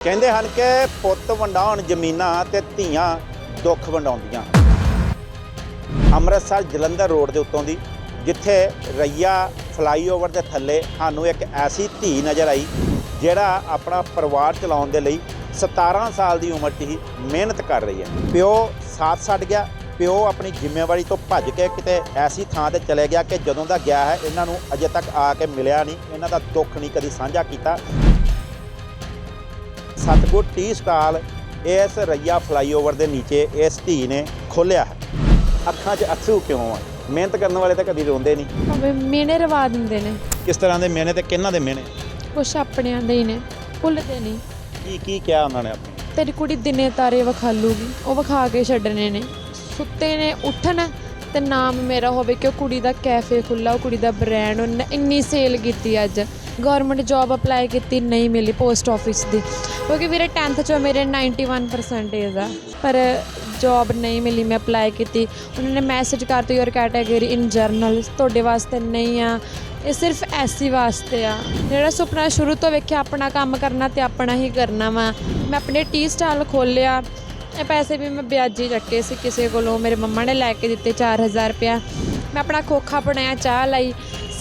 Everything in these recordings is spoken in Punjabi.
ਕਹਿੰਦੇ ਹਨ ਕਿ ਪੁੱਤ ਵੰਡਾਉਣ ਜ਼ਮੀਨਾਂ ਤੇ ਧੀਆਂ ਦੁੱਖ ਵੰਡਾਉਂਦੀਆਂ ਅੰਮ੍ਰਿਤਸਰ ਜਲੰਧਰ ਰੋਡ ਦੇ ਉੱਤੋਂ ਦੀ, ਜਿੱਥੇ ਰਈਆ ਫਲਾਈਓਵਰ ਦੇ ਥੱਲੇ ਸਾਨੂੰ ਇੱਕ ਐਸੀ ਧੀ ਨਜ਼ਰ ਆਈ, ਜਿਹੜਾ ਆਪਣਾ ਪਰਿਵਾਰ ਚਲਾਉਣ ਦੇ ਲਈ 17 ਸਾਲ ਦੀ ਉਮਰ 'ਚ ਹੀ ਮਿਹਨਤ ਕਰ ਰਹੀ ਹੈ। ਪਿਓ ਸਾਥ ਛੱਡ ਗਿਆ, ਪਿਓ ਆਪਣੀ ਜ਼ਿੰਮੇਵਾਰੀ ਤੋਂ ਭੱਜ ਕੇ ਕਿਤੇ ਐਸੀ ਥਾਂ ਤੇ ਚਲੇ ਗਿਆ ਕਿ ਜਦੋਂ ਦਾ ਗਿਆ ਹੈ, ਇਹਨਾਂ ਨੂੰ ਅਜੇ ਤੱਕ ਆ ਕੇ ਮਿਲਿਆ ਨਹੀਂ, ਇਹਨਾਂ ਦਾ ਦੁੱਖ ਨਹੀਂ ਕਦੀ ਸਾਂਝਾ ਕੀਤਾ। ਸਤਗੁਰ ਟੀ ਸਟਾਲ ਇਸ ਰਈਆ ਫਲਾਈਓਵਰ ਦੇ ਨੀਚੇ ਇਸ ਧੀ ਨੇ ਖੋਲਿਆ ਹੈ। ਅੱਖਾਂ 'ਚ ਅਥਰੂ ਕਿਉਂ ਆ? ਮਿਹਨਤ ਕਰਨ ਵਾਲੇ ਤਾਂ ਕਦੀ ਰੋਂਦੇ ਨਹੀਂ। ਭਾਵੇਂ ਮਿਹਣੇ ਰਵਾ ਦਿੰਦੇ ਨੇ। ਕਿਸ ਤਰ੍ਹਾਂ ਦੇ ਮਿਹਨੇ ਤੇ ਕਿਹਨਾਂ ਦੇ ਮਿਹਨੇ ਕੁਛ ਆਪਣਿਆਂ ਦੇ ਹੀ ਨੇ। ਭੁੱਲਦੇ ਨਹੀਂ। ਕੀ ਕੀ ਕਿਹਾ ਉਹਨਾਂ ਨੇ ਆਪਾਂ ਤੇਰੀ ਕੁੜੀ ਦਿਨੇ ਤਾਰੇ ਵਿਖਾਲੂਗੀ ਉਹ ਵਿਖਾ ਕੇ ਛੱਡਣੇ ਨੇ। ਸੁੱਤੇ ਨੇ ਉੱਠਣ ਤੇ ਨਾਮ ਮੇਰਾ ਹੋਵੇ ਕਿ ਉਹ ਕੁੜੀ ਦਾ ਕੈਫੇ ਖੁੱਲਾ ਉਹ ਕੁੜੀ ਦਾ ਬ੍ਰਾਂਡ ਉਹਨੇ ਇੰਨੀ ਸੇਲ ਕੀਤੀ ਅੱਜ। ਗਵਰਨਮੈਂਟ ਜੌਬ ਅਪਲਾਈ ਕੀਤੀ, ਨਹੀਂ ਮਿਲੀ ਪੋਸਟ ਆਫਿਸ ਦੀ। ਕਿਉਂਕਿ ਵੀਰੇ 10th ਚੋਂ ਮੇਰੇ 91% ਆ। ਪਰ ਜੌਬ ਨਹੀਂ ਮਿਲੀ, ਮੈਂ ਅਪਲਾਈ ਕੀਤੀ। ਉਹਨਾਂ ਨੇ ਮੈਸੇਜ ਕਰਤੀ ਯੋਰ ਕੈਟਾਗਰੀ ਇਨ ਜਰਨਲ ਤੁਹਾਡੇ ਵਾਸਤੇ ਨਹੀਂ ਆ। ਇਹ ਸਿਰਫ ਐਸੀ ਵਾਸਤੇ ਆ। ਜਿਹੜਾ ਸੁਪਨਾ ਸ਼ੁਰੂ ਤੋਂ ਵੇਖਿਆ, ਆਪਣਾ ਕੰਮ ਕਰਨਾ ਤੇ ਆਪਣਾ ਹੀ ਕਰਨਾ ਵਾ। ਮੈਂ ਆਪਣੇ ਟੀ ਸਟਾਲ ਖੋਲਿਆ ਇਹ ਪੈਸੇ ਵੀ ਮੈਂ ਵਿਆਜੀ ਚੱਕੇ ਸੀ ਕਿਸੇ ਕੋਲੋਂ। ਮੇਰੇ ਮੰਮਾ ਨੇ ਲੈ ਕੇ ਦਿੱਤੇ 4000 ਰੁਪਇਆ। ਮੈਂ ਆਪਣਾ ਖੋਖਾ ਬਣਾਇਆ, ਚਾਹ ਲਈ।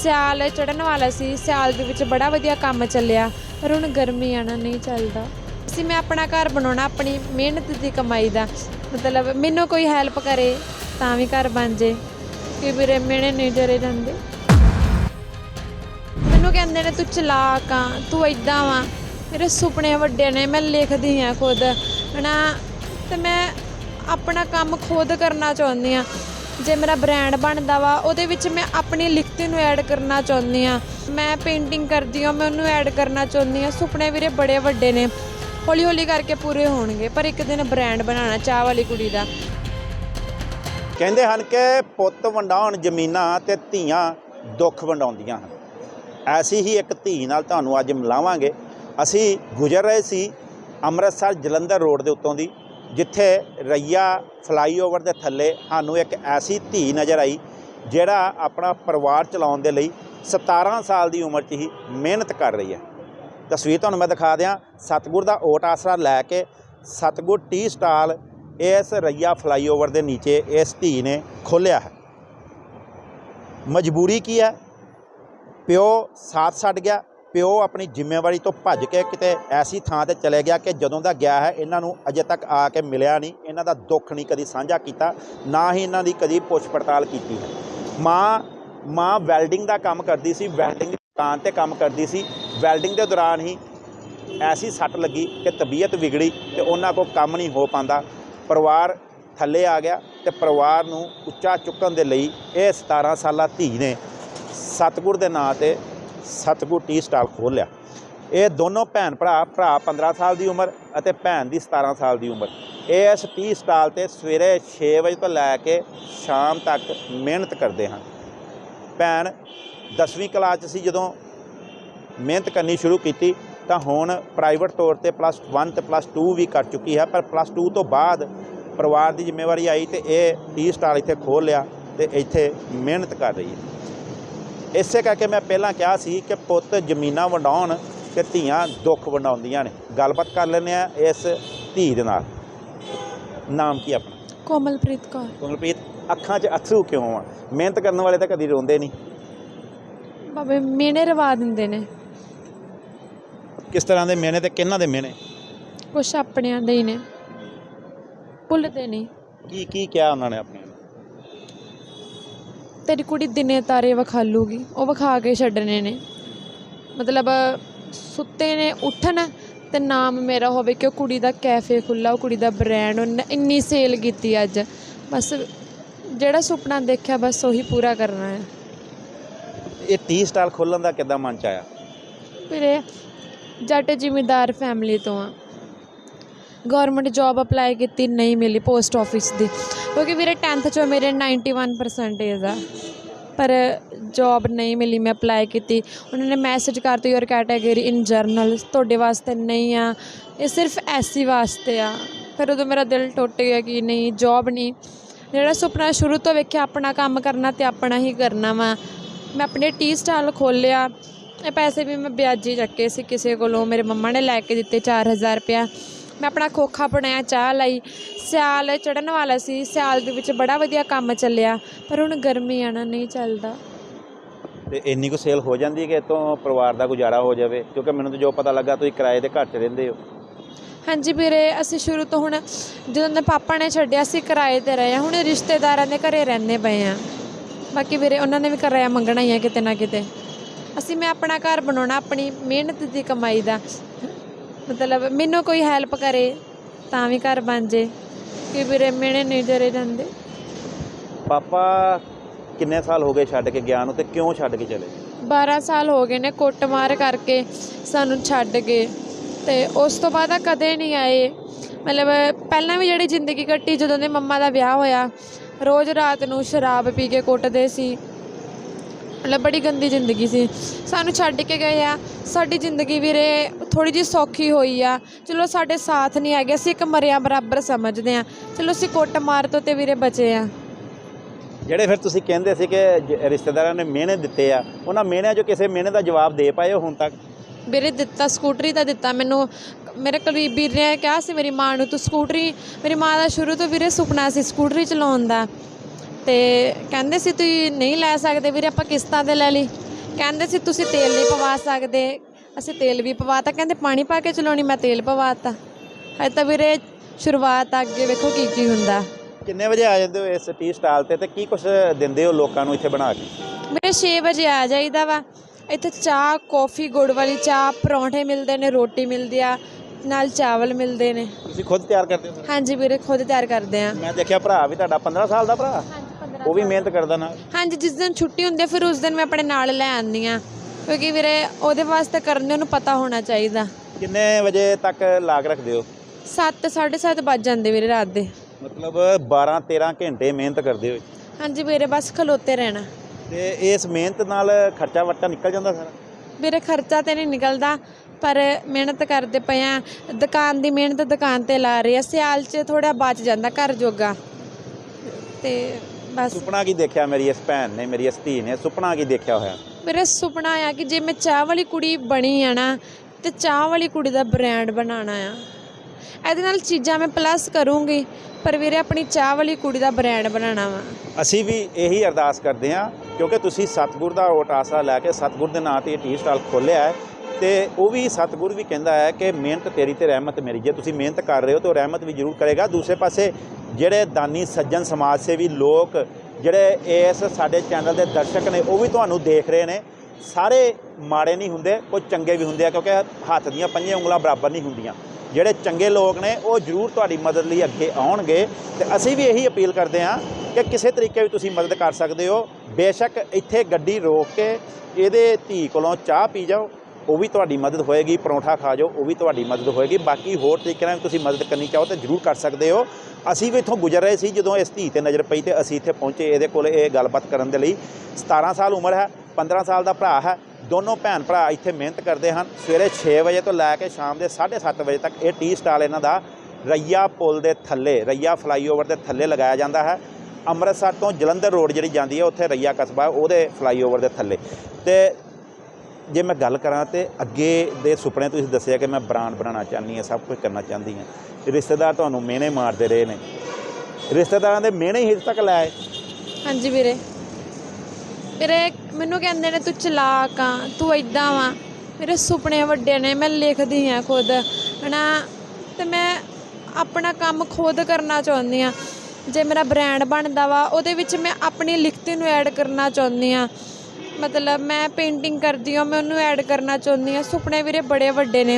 ਸਿਆਲ ਚੜਨ ਵਾਲਾ ਸੀ, ਸਿਆਲ ਦੇ ਵਿੱਚ ਬੜਾ ਵਧੀਆ ਕੰਮ ਚੱਲਿਆ, ਪਰ ਹੁਣ ਗਰਮੀ ਆਣਾ ਨਹੀਂ ਚੱਲਦਾ। ਅਸੀਂ, ਮੈਂ ਆਪਣਾ ਘਰ ਬਣਾਉਣਾ, ਆਪਣੀ ਮਿਹਨਤ ਦੀ ਕਮਾਈ ਦਾ। ਮਤਲਬ ਮੈਨੂੰ ਕੋਈ ਹੈਲਪ ਕਰੇ, ਤਾਂ ਵੀ ਘਰ ਬਣ ਜੇ। ਕਿ ਵੀਰੇ, ਮਿਹਣੇ ਨਹੀਂ ਡਰੇ ਜਾਂਦੇ। ਮੈਨੂੰ ਕਹਿੰਦੇ ਨੇ, ਤੂੰ ਚਲਾਕ ਆ, ਤੂੰ ਇਦਾਂ ਵਾ। ਮੇਰੇ ਸੁਪਨੇ ਵੱਡੇ ਨੇ, ਮੈਂ ਲਿਖਦੀ ਆ ਖੁਦ। ਹਨਾ, ਤੇ ਮੈਂ ਆਪਣਾ ਕੰਮ ਖੁਦ ਕਰਨਾ ਚਾਹੁੰਦੀ ਆ। ਜੇ ਮੇਰਾ ਬ੍ਰਾਂਡ ਬਣਦਾ ਵਾ, ਉਹਦੇ ਵਿੱਚ ਮੈਂ ਆਪਣੀ ਲਿਖਤੀ ਨੂੰ ਐਡ ਕਰਨਾ ਚਾਹੁੰਦੀ ਆ ਮੈਂ ਪੇਂਟਿੰਗ ਕਰਦੀ ਹਾਂ, ਮੈਂ ਉਹਨੂੰ ਐਡ ਕਰਨਾ ਚਾਹੁੰਦੀ ਆ ਸੁਪਨੇ ਵੀਰੇ ਬੜੇ ਵੱਡੇ ਨੇ। ਹੌਲੀ ਹੌਲੀ ਕਰਕੇ ਪੂਰੇ ਹੋਣਗੇ, ਪਰ ਇੱਕ ਦਿਨ ਬ੍ਰਾਂਡ ਬਣਾਉਣਾ, ਚਾਹ ਵਾਲੀ ਕੁੜੀ ਦਾ। ਕਹਿੰਦੇ ਹਨ ਕਿ ਪੁੱਤ ਵੰਡਾਉਣ ਜ਼ਮੀਨਾਂ ਤੇ ਧੀਆਂ ਦੁੱਖ ਵੰਡਾਉਂਦੀਆਂ ਹਨ। ਐਸੀ ਹੀ ਇੱਕ ਧੀ ਨਾਲ ਤੁਹਾਨੂੰ ਅੱਜ ਮਿਲਾਵਾਂਗੇ। ਅਸੀਂ ਗੁਜ਼ਰ ਰਹੇ ਸੀ ਅੰਮ੍ਰਿਤਸਰ ਜਲੰਧਰ ਰੋਡ ਦੇ ਉੱਤੋਂ ਦੀ। ਜਿੱਥੇ ਰਈਆ ਫਲਾਈਓਵਰ ਦੇ ਥੱਲੇ ਸਾਨੂੰ ਇੱਕ ਐਸੀ ਧੀ ਨਜ਼ਰ ਆਈ, ਜਿਹੜਾ ਆਪਣਾ ਪਰਿਵਾਰ ਚਲਾਉਣ ਦੇ ਲਈ 17 ਸਾਲ ਦੀ ਉਮਰ 'ਚ ਹੀ ਮਿਹਨਤ ਕਰ ਰਹੀ ਹੈ। ਤਸਵੀਰ ਤੁਹਾਨੂੰ ਮੈਂ ਦਿਖਾ ਦਿਆਂ, ਸਤਗੁਰ ਦਾ ਓਟ ਆਸਰਾ ਲੈ ਕੇ ਸਤਗੁਰ ਟੀ ਸਟਾਲ ਇਸ ਰਈਆ ਫਲਾਈਓਵਰ ਦੇ ਨੀਚੇ ਇਸ ਧੀ ਨੇ ਖੋਲਿਆ ਹੈ। ਮਜਬੂਰੀ ਕੀ ਹੈ? ਪਿਓ ਸਾਥ ਛੱਡ ਗਿਆ ਪਿਓ ਆਪਣੀ ਜ਼ਿੰਮੇਵਾਰੀ ਤੋਂ ਭੱਜ ਕੇ ਕਿਤੇ ਐਸੀ ਥਾਂ ਤੇ ਚਲੇ ਗਿਆ ਕਿ ਜਦੋਂ ਦਾ ਗਿਆ ਹੈ, ਇਹਨਾਂ ਨੂੰ ਅਜੇ ਤੱਕ ਆ ਕੇ ਮਿਲਿਆ ਨਹੀਂ। ਇਹਨਾਂ ਦਾ ਦੁੱਖ ਨਹੀਂ ਕਦੀ ਸਾਂਝਾ ਕੀਤਾ, ਨਾ ਹੀ ਇਹਨਾਂ ਦੀ ਕਦੀ ਪੁੱਛ ਪੜਤਾਲ ਕੀਤੀ ਹੈ। ਮਾਂ ਮਾਂ ਵੈਲਡਿੰਗ ਦਾ ਕੰਮ ਕਰਦੀ ਸੀ, ਵੈਲਡਿੰਗ ਦੀ ਦੁਕਾਨ ਤੇ ਕੰਮ ਕਰਦੀ ਸੀ। ਵੈਲਡਿੰਗ ਦੇ ਦੌਰਾਨ ਹੀ ਐਸੀ ਸੱਟ ਲੱਗੀ ਕਿ ਤਬੀਅਤ ਵਿਗੜੀ ਤੇ ਉਹਨਾਂ ਕੋਲ ਕੰਮ ਨਹੀਂ ਹੋ ਪਾਂਦਾ ਪਰਿਵਾਰ ਥੱਲੇ ਆ ਗਿਆ ਤੇ ਪਰਿਵਾਰ ਨੂੰ ਉੱਚਾ ਚੁੱਕਣ ਦੇ ਲਈ ਇਹ 17 ਸਾਲਾ ਧੀ ਨੇ ਸਤਗੁਰ ਦੇ ਨਾਂ ਤੇ ਸਤਗੁਰ ਟੀ ਸਟਾਲ ਖੋਲ੍ਹ ਲਿਆ। ਇਹ ਦੋਨੋਂ ਭੈਣ ਭਰਾ ਭਰਾ 15 ਸਾਲ ਦੀ ਉਮਰ ਅਤੇ ਭੈਣ ਦੀ 17 ਸਾਲ ਦੀ ਉਮਰ। ਇਹ ਇਸ ਟੀ ਸਟਾਲ ਤੇ ਸਵੇਰੇ 6 ਵਜੇ ਤੋਂ ਲੈ ਕੇ ਸ਼ਾਮ ਤੱਕ ਮਿਹਨਤ ਕਰਦੇ ਹਨ। ਭੈਣ 10ਵੀਂ ਕਲਾਸ 'ਚ ਸੀ, ਜਦੋਂ ਮਿਹਨਤ ਕਰਨੀ ਸ਼ੁਰੂ ਕੀਤੀ, ਤਾਂ ਹੁਣ ਪ੍ਰਾਈਵੇਟ ਤੌਰ ਤੇ ਪਲੱਸ 1 ਤੇ ਪਲੱਸ 2 ਵੀ ਕਰ ਚੁੱਕੀ ਹੈ, ਪਰ ਪਲੱਸ 2 ਤੋਂ ਬਾਅਦ ਪਰਿਵਾਰ ਦੀ ਜ਼ਿੰਮੇਵਾਰੀ ਆਈ ਤੇ ਇਹ ਟੀ ਸਟਾਲ ਇੱਥੇ ਖੋਲ੍ਹ ਲਿਆ ਤੇ ਇੱਥੇ ਮਿਹਨਤ ਕਰ ਰਹੀ ਹੈ। ਇਸੇ ਕਰਕੇ ਮੈਂ ਪਹਿਲਾਂ ਕਿਹਾ ਸੀ ਕਿ ਪੁੱਤ ਜ਼ਮੀਨਾਂ ਵੰਡਾਉਣ ਤੇ ਧੀਆਂ ਦੁੱਖ ਵੰਡਾਉਂਦੀਆਂ ਨੇ। ਗੱਲਬਾਤ ਕਰ ਲੈਂਦੇ ਆ ਇਸ ਧੀ ਦੇ ਨਾਲ। ਨਾਮ ਕੀ ਆਪਣਾ? ਕੋਮਲਪ੍ਰੀਤ ਕੌਰ। ਕੁਲਪ੍ਰੀਤ ਅੱਖਾਂ 'ਚ ਅਥਰੂ ਕਿਉਂ ਆ? ਮਿਹਨਤ ਕਰਨ ਵਾਲੇ ਤਾਂ ਕਦੀ ਰੋਂਦੇ ਨਹੀਂ। ਭਾਵੇਂ ਮਿਹਣੇ ਰਵਾ ਦਿੰਦੇ ਨੇ। ਕਿਸ ਤਰ੍ਹਾਂ ਦੇ ਮਿਹਨੇ ਤੇ ਕਿਹਨਾਂ ਦੇ ਮਿਹਨੇ ਕੁਛ ਆਪਣਿਆਂ ਦੇ ਹੀ ਨੇ। ਭੁੱਲਦੇ ਨਹੀਂ। ਕੀ ਕੀ ਕਿਹਾ ਉਹਨਾਂ ਨੇ ਆਪਣੇ? ਤੇਰੀ ਕੁੜੀ ਦਿਨੇ ਤਾਰੇ ਵਿਖਾਲੂਗੀ ਉਹ ਵਿਖਾ ਕੇ ਛੱਡਣੇ ਨੇ। ਮਤਲਬ ਸੁੱਤੇ ਨੇ ਉੱਠਣ ਤੇ ਨਾਮ ਮੇਰਾ ਹੋਵੇ ਕਿ ਉਹ ਕੁੜੀ ਦਾ ਕੈਫੇ ਖੁੱਲਾ ਉਹ ਕੁੜੀ ਦਾ ਬ੍ਰਾਂਡ ਉਹਨੇ ਇੰਨੀ ਸੇਲ ਕੀਤੀ ਅੱਜ। ਬਸ ਜਿਹੜਾ ਸੁਪਨਾ ਦੇਖਿਆ ਬਸ ਉਹੀ ਪੂਰਾ ਕਰਨਾ ਹੈ। ਇਹ ਟੀ ਸਟਾਲ ਖੋਲਣ ਦਾ ਕਿੱਦਾਂ ਮਨ ਚ ਆਇਆ? ਵੀਰੇ ਜੱਟ ਜ਼ਿਮੀਂਦਾਰ ਫੈਮਿਲੀ ਤੋਂ ਆ। ਗਵਰਨਮੈਂਟ ਜੌਬ ਅਪਲਾਈ ਕੀਤੀ, ਨਹੀਂ ਮਿਲੀ ਪੋਸਟ ਆਫਿਸ ਦੀ। ਕਿਉਂਕਿ ਵੀਰੇ 10th ਚੋਂ ਮੇਰੇ 91% ਆ। ਪਰ ਜੌਬ ਨਹੀਂ ਮਿਲੀ, ਮੈਂ ਅਪਲਾਈ ਕੀਤੀ। ਉਹਨਾਂ ਨੇ ਮੈਸੇਜ ਕਰਤੀ ਯੋਰ ਕੈਟਾਗਰੀ ਇਨ ਜਰਨਲ ਤੁਹਾਡੇ ਵਾਸਤੇ ਨਹੀਂ ਆ। ਇਹ ਸਿਰਫ ਐਸੀ ਵਾਸਤੇ ਆ। ਫਿਰ ਉਦੋਂ ਮੇਰਾ ਦਿਲ ਟੁੱਟ ਗਿਆ ਕਿ ਨਹੀਂ, ਜੌਬ ਨਹੀਂ। ਜਿਹੜਾ ਸੁਪਨਾ ਸ਼ੁਰੂ ਤੋਂ ਵੇਖਿਆ, ਆਪਣਾ ਕੰਮ ਕਰਨਾ ਤੇ ਆਪਣਾ ਹੀ ਕਰਨਾ ਵਾ। ਮੈਂ ਆਪਣੇ ਟੀ ਸਟਾਲ ਖੋਲ੍ਹਿਆ। ਇਹ ਪੈਸੇ ਵੀ ਮੈਂ ਵਿਆਜੀ ਚੱਕੇ ਸੀ ਕਿਸੇ ਕੋਲੋਂ। ਮੇਰੇ ਮੰਮਾ ਨੇ ਲੈ ਕੇ ਦਿੱਤੇ 4000 ਰੁਪਇਆ। ਮੈਂ ਆਪਣਾ ਖੋਖਾ ਬਣਾਇਆ ਚਾਹ ਲਈ। ਸਿਆਲ ਚੜਨ ਵਾਲਾ ਸੀ ਸਿਆਲ ਦੇ ਵਿੱਚ ਬੜਾ ਵਧੀਆ ਕੰਮ ਚੱਲਿਆ ਪਰ ਹੁਣ ਗਰਮੀ ਆਣਾ ਨਹੀਂ ਚੱਲਦਾ। ਤੇ ਇੰਨੀ ਕੁ ਸੇਲ ਹੋ ਜਾਂਦੀ ਹੈ ਕਿ ਇਤੋਂ ਪਰਿਵਾਰ ਦਾ ਗੁਜ਼ਾਰਾ ਹੋ ਜਾਵੇ? ਕਿਉਂਕਿ ਮੈਨੂੰ ਤਾਂ ਜੋ ਪਤਾ ਲੱਗਾ ਤੁਸੀਂ ਕਿਰਾਏ ਦੇ ਘਰ 'ਚ ਰਹਿੰਦੇ ਹੋ। ਹਾਂਜੀ ਵੀਰੇ ਅਸੀਂ ਸ਼ੁਰੂ ਤੋਂ ਹੁਣ ਜਦੋਂ ਦੇ ਪਾਪਾ ਨੇ ਛੱਡਿਆ ਸੀ ਕਿਰਾਏ ਤੇ ਰਹੇ ਹਾਂ। ਹੁਣ ਰਿਸ਼ਤੇਦਾਰਾਂ ਦੇ ਘਰੇ ਰਹਿੰਦੇ ਪਏ ਆ ਬਾਕੀ ਵੀਰੇ ਉਹਨਾਂ ਨੇ ਵੀ ਕਿਰਾਇਆ ਮੰਗਣਾ ਹੀ ਆ ਕਿਤੇ ਨਾ ਕਿਤੇ। ਅਸੀਂ ਮੈਂ ਆਪਣਾ ਘਰ ਬਣਾਉਣਾ ਆਪਣੀ ਮਿਹਨਤ ਦੀ ਕਮਾਈ ਦਾ। ਮਤਲਬ ਮੈਨੂੰ ਕੋਈ ਹੈਲਪ ਕਰੇ ਤਾਂ ਵੀ ਘਰ ਬਣ ਜੇ ਕਿ ਵੀਰੇ ਮਿਹਣੇ ਨਹੀਂ ਜਰੇ ਜਾਂਦੇ। ਪਾਪਾ ਕਿੰਨੇ ਸਾਲ ਹੋ ਗਏ ਛੱਡ ਕੇ ਗਿਆ ਨੂੰ ਤੇ ਕਿਉਂ ਛੱਡ ਕੇ ਚਲੇ? 12 ਸਾਲ ਹੋ ਗਏ ਨੇ ਕੁੱਟਮਾਰ ਕਰਕੇ ਸਾਨੂੰ ਛੱਡ ਗਏ ਤੇ ਉਸ ਤੋਂ ਬਾਅਦ ਆ ਕਦੇ ਨਹੀਂ ਆਏ। ਮਤਲਬ ਪਹਿਲਾਂ ਵੀ ਜਿਹੜੀ ਜ਼ਿੰਦਗੀ ਕੱਟੀ ਜਦੋਂ ਦੇ ਮੰਮਾ ਦਾ ਵਿਆਹ ਹੋਇਆ ਰੋਜ਼ ਰਾਤ ਨੂੰ ਸ਼ਰਾਬ ਪੀ ਕੇ ਕੁੱਟਦੇ ਸੀ। ਮਤਲਬ ਬੜੀ ਗੰਦੀ ਜ਼ਿੰਦਗੀ ਸੀ। ਸਾਨੂੰ ਛੱਡ ਕੇ ਗਏ ਆ। ਸਾਡੀ ਜ਼ਿੰਦਗੀ ਵੀਰੇ ਥੋੜੀ ਜਿਹੀ ਸੌਖੀ ਹੋਈ ਆ। ਚਲੋ ਸਾਡੇ ਸਾਥ ਨਹੀਂ ਹੈਗੇ ਅਸੀਂ ਇੱਕ ਮਰਿਆ ਬਰਾਬਰ ਸਮਝਦੇ ਆ। ਚਲੋ ਅਸੀਂ ਕੁੱਟਮਾਰ ਤੋਂ ਤੇ ਵੀਰੇ ਬਚੇ ਆ। ਜਿਹੜੇ ਫਿਰ ਤੁਸੀਂ ਕਹਿੰਦੇ ਸੀ ਕਿ ਜ- ਰਿਸ਼ਤੇਦਾਰਾਂ ਨੇ ਮਿਹਨੇ ਦਿੱਤੇ ਆ ਉਹਨਾਂ ਮਿਹਨਿਆਂ 'ਚੋਂ ਕਿਸੇ ਮਿਹਨੇ ਦਾ ਜਵਾਬ ਦੇ ਪਾਏ ਹੋ ਹੁਣ ਤੱਕ? ਵੀਰੇ ਦਿੱਤਾ ਸਕੂਟਰੀ ਦਾ ਦਿੱਤਾ ਮੈਨੂੰ। ਮੇਰੇ ਕਰੀਬੀ ਵੀਰ ਨੇ ਕਿਹਾ ਸੀ ਮੇਰੀ ਮਾਂ ਨੂੰ ਤੂੰ ਸਕੂਟਰੀ ਮੇਰੀ ਮਾਂ ਦਾ ਸ਼ੁਰੂ ਤੋਂ ਵੀਰੇ ਸੁਪਨਾ ਸੀ ਸਕੂਟਰੀ ਚਲਾਉਣ ਦਾ। ਤੇ ਕਹਿੰਦੇ ਸੀ ਤੁਸੀਂ ਨਹੀਂ ਲੈ ਸਕਦੇ ਵੀਰੇ ਆਪਾਂ ਕਿਸ਼ਤਾਂ ਤੇ ਲੈ ਲਈ। ਕਹਿੰਦੇ ਸੀ ਤੁਸੀਂ ਤੇਲ ਨਹੀਂ ਪਵਾ ਸਕਦੇ ਅਸੀਂ ਤੇਲ ਵੀ ਪਵਾਤਾ। ਕਹਿੰਦੇ ਪਾਣੀ ਪਾ ਕੇ ਚਲਾਉਣੀ ਮੈਂ ਤੇਲ ਪਵਾਤਾ। ਹਜੇ ਤਾਂ ਵੀਰੇ ਸ਼ੁਰੂਆਤ ਆ, ਅੱਗੇ ਵੇਖੋ ਕੀ ਕੀ ਹੁੰਦਾ। ਕਿੰਨੇ ਵਜੇ ਆ ਜਾਂਦੇ ਹੋ ਇਸ ਟੀ ਸਟਾਲ ਤੇ ਤੇ ਕੀ ਕੁਝ ਦਿੰਦੇ ਹੋ ਲੋਕਾਂ ਨੂੰ ਇੱਥੇ ਬਣਾ ਕੇ? ਮੇਰੇ 6 ਵਜੇ ਆ ਜਾਈਦਾ ਵਾ। ਇੱਥੇ ਚਾਹ ਕੌਫੀ ਗੁੜ ਵਾਲੀ ਚਾਹ ਪਰੌਂਠੇ ਮਿਲਦੇ ਨੇ ਰੋਟੀ ਮਿਲਦੀ ਆ ਨਾਲ ਚਾਵਲ ਮਿਲਦੇ ਨੇ। ਤੁਸੀਂ ਖੁਦ ਤਿਆਰ ਕਰਦੇ ਹੋ ਹਾਂਜੀ ਵੀਰੇ ਖੁਦ ਤਿਆਰ ਕਰਦੇ ਆ। ਮੈਂ ਦੇਖਿਆ ਭਰਾ ਵੀ ਤੁਹਾਡਾ 15 ਸਾਲ ਦਾ ਭਰਾ। ਉਹ ਵੀ ਮਿਹਨਤ ਕਰਦਾ ਨਾਲ ਹਾਂਜੀ ਜਿਸ ਦਿਨ ਛੁੱਟੀ ਹੁੰਦੀ ਆ ਫਿਰ ਉਸ ਦਿਨ ਮੈਂ ਆਪਣੇ ਨਾਲ ਲੈ ਆਉਂਦੀ ਆ ਕਿਉਂਕਿ ਵੀਰੇ ਉਹਦੇ ਵਾਸਤੇ ਕਰਨ ਨੂੰ ਪਤਾ ਹੋਣਾ ਚਾਹੀਦਾ। ਕਿੰਨੇ ਵਜੇ ਤੱਕ ਲਾਗ ਰੱਖਦੇ ਹੋ? 7 7:30 ਵੱਜ ਜਾਂਦੇ ਵੀਰੇ ਰਾਤ ਦੇ। ਮਤਲਬ 12 13 ਘੰਟੇ ਮਿਹਨਤ ਕਰਦੇ ਹੋ। ਹਾਂਜੀ ਵੀਰੇ ਬਸ ਖਲੋਤੇ ਰਹਿਣਾ। ਤੇ ਇਸ ਮਿਹਨਤ ਨਾਲ ਖਰਚਾ ਵੱਟਾ ਨਿਕਲ ਜਾਂਦਾ ਸਾਰਾ? ਵੀਰੇ ਖਰਚਾ ਤੇ ਨਹੀਂ ਨਿਕਲਦਾ ਪਰ ਮਿਹਨਤ ਕਰਦੇ ਪਏ ਆ। ਦੁਕਾਨ ਦੀ ਮਿਹਨਤ ਦੁਕਾਨ ਤੇ ਲਾ ਰਹੇ ਆ। ਸਿਆਲ 'ਚ ਥੋੜਾ ਬਚ ਜਾਂਦਾ ਘਰ ਜੋਗਾ। ਤੇ ਬਸ। ਸੁਪਨਾ ਕੀ ਦੇਖਿਆ ਮੇਰੀ ਇਸ ਭੈਣ ਨੇ ਮੇਰੀ ਇਸ ਧੀ ਨੇ? ਸੁਪਨਾ ਕੀ ਦੇਖਿਆ ਹੋਇਆ? ਮੇਰੇ ਸੁਪਨਾ ਆ ਕਿ ਜੇ ਮੈਂ ਚਾਹ ਵਾਲੀ ਕੁੜੀ ਬਣੀ ਆ ਨਾ ਤੇ ਚਾਹ ਵਾਲੀ ਕੁੜੀ ਦਾ ਬ੍ਰਾਂਡ ਬਣਾਉਣਾ ਆ। ਇਹਦੇ ਨਾਲ ਚੀਜ਼ਾਂ ਮੈਂ ਪਲੱਸ ਕਰੂੰਗੀ ਪਰ ਵੀਰੇ ਆਪਣੀ ਚਾਹ ਵਾਲੀ ਕੁੜੀ ਦਾ ਬ੍ਰਾਂਡ ਬਣਾਉਣਾ ਵਾ। ਅਸੀਂ ਵੀ ਇਹੀ ਅਰਦਾਸ ਕਰਦੇ ਹਾਂ ਕਿਉਂਕਿ ਤੁਸੀਂ ਸਤਿਗੁਰ ਦਾ ਓਟ ਆਸਰਾ ਲੈ ਕੇ ਸਤਿਗੁਰ ਦੇ ਨਾਂ ਤੇ ਇਹ ਟੀ ਸਟਾਲ ਖੋਲ੍ਹਿਆ ਹੈ ਤੇ ਉਹ ਵੀ ਸਤਿਗੁਰ ਵੀ ਕਹਿੰਦਾ ਹੈ ਕਿ ਮਿਹਨਤ ਤੇਰੀ ਤੇ ਰਹਿਮਤ ਮੇਰੀ ਜੇ ਤੁਸੀਂ ਮਿਹਨਤ ਕਰ ਰਹੇ ਹੋ ਤਾਂ ਉਹ ਰਹਿਮਤ ਵੀ ਜ਼ਰੂਰ ਕਰੇਗਾ। ਦੂਸਰੇ ਪਾਸੇ ਜਿਹੜੇ ਦਾਨੀ ਸੱਜਣ ਸਮਾਜ ਸੇਵੀ ਲੋਕ, ਜਿਹੜੇ ਇਸ ਸਾਡੇ ਚੈਨਲ ਦੇ ਦਰਸ਼ਕ ਨੇ, ਉਹ ਵੀ ਤੁਹਾਨੂੰ ਦੇਖ ਰਹੇ ਨੇ। ਸਾਰੇ ਮਾੜੇ ਨਹੀਂ ਹੁੰਦੇ ਕੁਝ ਚੰਗੇ ਵੀ ਹੁੰਦੇ ਆ, ਕਿਉਂਕਿ ਹੱਥ ਦੀਆਂ ਪੰਜੇ ਉਂਗਲਾਂ ਬਰਾਬਰ ਨਹੀਂ ਹੁੰਦੀਆਂ। ਜਿਹੜੇ ਚੰਗੇ ਲੋਕ ਨੇ, ਉਹ ਜ਼ਰੂਰ ਤੁਹਾਡੀ ਮਦਦ ਲਈ ਅੱਗੇ ਆਉਣਗੇ। ਤੇ ਅਸੀਂ ਵੀ ਇਹੀ ਅਪੀਲ ਕਰਦੇ ਹਾਂ ਕਿ ਕਿਸੇ ਤਰੀਕੇ ਵੀ ਤੁਸੀਂ ਮਦਦ ਕਰ ਸਕਦੇ ਹੋ। ਬੇਸ਼ੱਕ ਇੱਥੇ ਗੱਡੀ ਰੋਕ ਕੇ ਇਹਦੇ ਧੀ ਕੋਲੋਂ ਚਾਹ ਪੀ ਜਾਓ। ਉਹ ਵੀ ਤੁਹਾਡੀ ਮਦਦ ਹੋਏਗੀ, ਪਰੌਂਠਾ ਖਾ ਜਾਓ, ਉਹ ਵੀ ਤੁਹਾਡੀ ਮਦਦ ਹੋਏਗੀ। ਬਾਕੀ ਹੋਰ ਤਰੀਕੇ ਨਾਲ ਵੀ ਤੁਸੀਂ ਮਦਦ ਕਰਨੀ ਚਾਹੋ ਤਾਂ ਜ਼ਰੂਰ ਕਰ ਸਕਦੇ ਹੋ। ਅਸੀਂ ਵੀ ਇੱਥੋਂ ਗੁਜ਼ਰ ਰਹੇ ਸੀ ਜਦੋਂ ਇਸ ਧੀ ਤੇ ਨਜ਼ਰ ਪਈ ਤੇ ਅਸੀਂ ਇੱਥੇ ਪਹੁੰਚੇ। ਇਹਦੇ ਕੋਲ ਇਹ ਗੱਲਬਾਤ ਕਰਨ ਦੇ ਲਈ 17 ਸਾਲ ਉਮਰ ਹੈ 15 ਸਾਲ ਦਾ ਭਰਾ ਹੈ। ਦੋਨੋਂ ਭੈਣ ਭਰਾ ਇੱਥੇ ਮਿਹਨਤ ਕਰਦੇ ਹਨ। ਸਵੇਰੇ 6 ਵਜੇ ਤੋਂ ਲੈ ਕੇ ਸ਼ਾਮ ਦੇ 7:30 ਵਜੇ ਤੱਕ ਇਹ ਟੀ ਸਟਾਲ ਇਹਨਾਂ ਦਾ ਰਈਆ ਪੁਲ ਦੇ ਥੱਲੇ, ਰਈਆ ਫਲਾਈਓਵਰ ਦੇ ਥੱਲੇ ਲਗਾਇਆ ਜਾਂਦਾ ਹੈ। ਅੰਮ੍ਰਿਤਸਰ ਤੋਂ ਜਲੰਧਰ ਰੋਡ ਜਿਹੜੀ ਜਾਂਦੀ ਹੈ, ਉੱਥੇ ਰਈਆ ਕਸਬਾ ਉਹਦੇ ਫਲਾਈਓਵਰ ਦੇ ਥੱਲੇ। ਤੇ ਜੇ ਮੈਂ ਗੱਲ ਕਰਾਂ ਤੇ ਅੱਗੇ ਦੇ ਸੁਪਨੇ ਤੁਸੀਂ ਦੱਸਿਆ ਕਿ ਮੈਂ ਬ੍ਰਾਂਡ ਬਣਾਉਣਾ ਚਾਹੁੰਦੀ ਹਾਂ, ਸਭ ਕੁਝ ਕਰਨਾ ਚਾਹੁੰਦੀ ਹਾਂ। ਰਿਸ਼ਤੇਦਾਰ ਤੁਹਾਨੂੰ ਮਿਹਣੇ ਮਾਰਦੇ ਰਹੇ ਨੇ। ਰਿਸ਼ਤੇਦਾਰਾਂ ਦੇ ਮਿਹਣੇ ਹੀ ਤੱਕ ਲੈ ਹਾਂਜੀ ਵੀਰੇ। ਵੀਰੇ, ਮੈਨੂੰ ਕਹਿੰਦੇ ਨੇ, ਤੂੰ ਚਲਾਕ ਆ, ਤੂੰ ਇਦਾਂ ਵਾ। ਮੇਰੇ ਸੁਪਨੇ ਵੱਡੇ ਨੇ, ਮੈਂ ਲਿਖਦੀ ਆ ਖੁਦ। ਹਨਾ? ਤੇ ਮੈਂ ਆਪਣਾ ਕੰਮ ਖੁਦ ਕਰਨਾ ਚਾਹੁੰਦੀ ਆ ਜੇ ਮੇਰਾ ਬ੍ਰਾਂਡ ਬਣਦਾ ਵਾ, ਉਹਦੇ ਵਿੱਚ ਮੈਂ ਆਪਣੀ ਲਿਖਤੀ ਨੂੰ ਐਡ ਕਰਨਾ ਚਾਹੁੰਦੀ ਆ ਮਤਲਬ ਮੈਂ ਪੇਂਟਿੰਗ ਕਰਦੀ ਹਾਂ, ਮੈਂ ਉਹਨੂੰ ਐਡ ਕਰਨਾ ਚਾਹੁੰਦੀ ਹਾਂ। ਸੁਪਨੇ ਵੀਰੇ ਬੜੇ ਵੱਡੇ ਨੇ।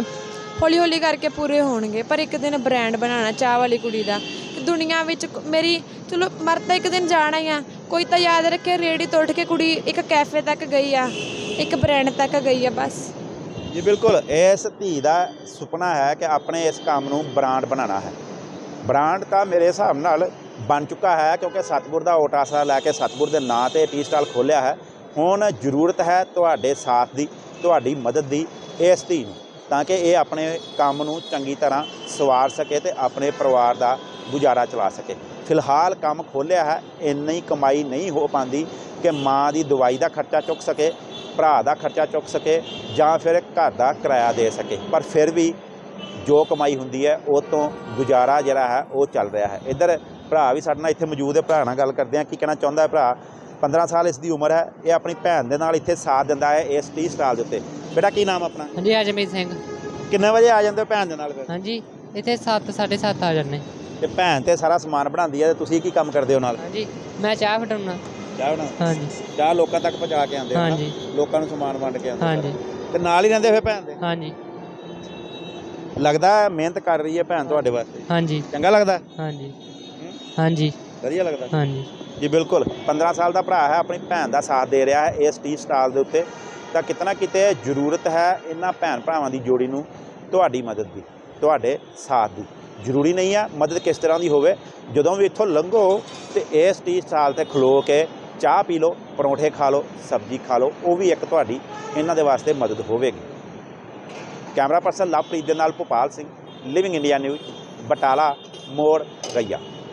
ਹੌਲੀ ਹੌਲੀ ਕਰਕੇ ਪੂਰੇ ਹੋਣਗੇ, ਪਰ ਇੱਕ ਦਿਨ ਬ੍ਰਾਂਡ ਬਣਾਉਣਾ, ਚਾਹ ਵਾਲੀ ਕੁੜੀ ਦਾ। ਤੇ ਦੁਨੀਆ ਵਿੱਚ ਮੇਰੀ ਚਲੋ ਮਰ ਤਾਂ ਇੱਕ ਦਿਨ ਜਾਣਾ ਹੀ ਆ। ਕੋਈ ਤਾਂ ਯਾਦ ਰੱਖੇ, ਰੇੜੀ ਤੋਂ ਉੱਠ ਕੇ ਕੁੜੀ ਇੱਕ ਕੈਫੇ ਤੱਕ ਗਈ ਆ। ਇੱਕ ਬ੍ਰਾਂਡ ਤੱਕ ਗਈ ਆ, ਬਸ। ਜੀ, ਬਿਲਕੁਲ। ਇਸ ਧੀ ਦਾ ਸੁਪਨਾ ਹੈ ਕਿ ਆਪਣੇ ਇਸ ਕੰਮ ਨੂੰ ਬ੍ਰਾਂਡ ਬਣਾਉਣਾ ਹੈ। ਬ੍ਰਾਂਡ ਤਾਂ ਮੇਰੇ ਹਿਸਾਬ ਨਾਲ ਬਣ ਚੁੱਕਾ ਹੈ, ਕਿਉਂਕਿ ਸਤਿਗੁਰ ਦਾ ਓਟ ਆਸਰਾ ਲੈ ਕੇ ਸਤਿਗੁਰ ਦੇ ਨਾਂ ਤੇ ਟੀ ਸਟਾਲ ਖੋਲ੍ਹਿਆ ਹੈ। ਹੁਣ ਜ਼ਰੂਰਤ ਹੈ ਤੁਹਾਡੇ ਸਾਥ ਦੀ, ਤੁਹਾਡੀ ਮਦਦ ਦੀ, ਇਸ ਧੀ ਨੂੰ, ਤਾਂ ਕਿ ਇਹ ਆਪਣੇ ਕੰਮ ਨੂੰ ਚੰਗੀ ਤਰ੍ਹਾਂ ਸਵਾਰ ਸਕੇ ਤੇ ਆਪਣੇ ਪਰਿਵਾਰ ਦਾ ਗੁਜ਼ਾਰਾ ਚਲਾ ਸਕੇ। ਫਿਲਹਾਲ ਕੰਮ ਖੋਲ੍ਹਿਆ ਹੈ, ਇੰਨੀ ਕਮਾਈ ਨਹੀਂ ਹੋ ਪਾਉਂਦੀ ਕਿ ਮਾਂ ਦੀ ਦਵਾਈ ਦਾ ਖਰਚਾ ਚੁੱਕ ਸਕੇ, ਭਰਾ ਦਾ ਖਰਚਾ ਚੁੱਕ ਸਕੇ, ਜਾਂ ਫਿਰ ਘਰ ਦਾ ਕਿਰਾਇਆ ਦੇ ਸਕੇ। ਪਰ ਫਿਰ ਵੀ ਜੋ ਕਮਾਈ ਹੁੰਦੀ ਹੈ, ਉਹ ਤੋਂ ਗੁਜ਼ਾਰਾ ਜਿਹੜਾ ਹੈ, ਉਹ ਚੱਲ ਰਿਹਾ ਹੈ। ਇੱਧਰ ਭਰਾ ਵੀ ਸਾਡੇ ਨਾਲ ਇੱਥੇ ਮੌਜੂਦ ਹੈ। ਭਰਾ ਨਾਲ ਗੱਲ ਕਰਦੇ ਆ ਕੀ ਕਹਿਣਾ ਚਾਹੁੰਦਾ ਹੈ ਭਰਾ? 15 ਸਾਲ ਇਸ ਦੀ ਉਮਰ ਹੈ। ਇਹ ਆਪਣੀ ਭੈਣ ਦੇ ਨਾਲ ਇੱਥੇ ਸਾਥ ਦਿੰਦਾ ਹੈ ਇਸ ਟੀ ਸਟਾਲ ਦੇ ਉੱਤੇ। ਬੇਟਾ ਕੀ ਨਾਮ ਆਪਣਾ? ਹਾਂਜੀ ਅਜਮੀਤ ਸਿੰਘ। ਕਿੰਨੇ ਵਜੇ ਆ ਜਾਂਦੇ ਹੋ ਭੈਣ ਦੇ ਨਾਲ ਫਿਰ? ਹਾਂਜੀ ਇੱਥੇ 7 7:30 ਆ ਜਾਂਦੇ। ਤੇ ਭੈਣ ਤੇ ਸਾਰਾ ਸਮਾਨ ਬਣਾਉਂਦੀ ਹੈ ਤੇ ਤੁਸੀਂ ਕੀ ਕੰਮ ਕਰਦੇ ਹੋ ਨਾਲ? ਹਾਂਜੀ ਮੈਂ ਚਾਹ ਫਟਾਉਣਾ ਚਾਹ ਬਣਾ ਹਾਂਜੀ। ਚਾਹ ਲੋਕਾਂ ਤੱਕ ਪਹੁੰਚਾ ਕੇ ਆਉਂਦੇ ਹੋ? ਹਾਂਜੀ। ਲੋਕਾਂ ਨੂੰ ਸਮਾਨ ਵੰਡ ਕੇ ਆਉਂਦੇ ਹਾਂਜੀ। ਤੇ ਨਾਲ ਹੀ ਰਹਿੰਦੇ ਫਿਰ ਭੈਣ ਦੇ? ਹਾਂਜੀ। ਲੱਗਦਾ ਮਿਹਨਤ ਕਰ ਰਹੀ ਹੈ ਭੈਣ ਤੁਹਾਡੇ ਵਾਸਤੇ? ਹਾਂਜੀ। ਚੰਗਾ ਲੱਗਦਾ? ਹਾਂਜੀ? ਹਾਂਜੀ। ਵਧੀਆ ਲੱਗਦਾ? ਹਾਂਜੀ। ਜੀ, ਬਿਲਕੁਲ। 15 ਸਾਲ ਦਾ ਭਰਾ ਹੈ, ਆਪਣੀ ਭੈਣ ਦਾ ਸਾਥ ਦੇ ਰਿਹਾ ਹੈ ਇਸ ਟੀ ਸਟਾਲ ਦੇ ਉੱਤੇ। ਤਾਂ ਕਿਤਨਾ ਕਿਤੇ ਜ਼ਰੂਰਤ ਹੈ ਇਹਨਾਂ ਭੈਣ ਭਰਾਵਾਂ ਦੀ ਜੋੜੀ ਨੂੰ ਤੁਹਾਡੀ ਮਦਦ ਦੀ, ਤੁਹਾਡੇ ਸਾਥ ਦੀ। ਜ਼ਰੂਰੀ ਨਹੀਂ ਆ ਮਦਦ ਕਿਸ ਤਰ੍ਹਾਂ ਦੀ ਹੋਵੇ। ਜਦੋਂ ਵੀ ਇੱਥੋਂ ਲੰਘੋ ਤੇ ਇਸ ਟੀ ਸਟਾਲ ਤੇ ਖਲੋ ਕੇ ਚਾਹ ਪੀ ਲਓ, ਪਰੌਂਠੇ ਖਾ ਲਓ, ਸਬਜ਼ੀ ਖਾ ਲਓ, ਉਹ ਵੀ ਇੱਕ ਤੁਹਾਡੀ ਇਹਨਾਂ ਦੇ ਵਾਸਤੇ ਮਦਦ ਹੋਵੇਗੀ। ਕੈਮਰਾ ਪਰਸਨ ਲਵਪ੍ਰੀਤ ਦੇ ਨਾਲ Bhopal Singh living India news Batala, ਮੋੜ ਗਈਆ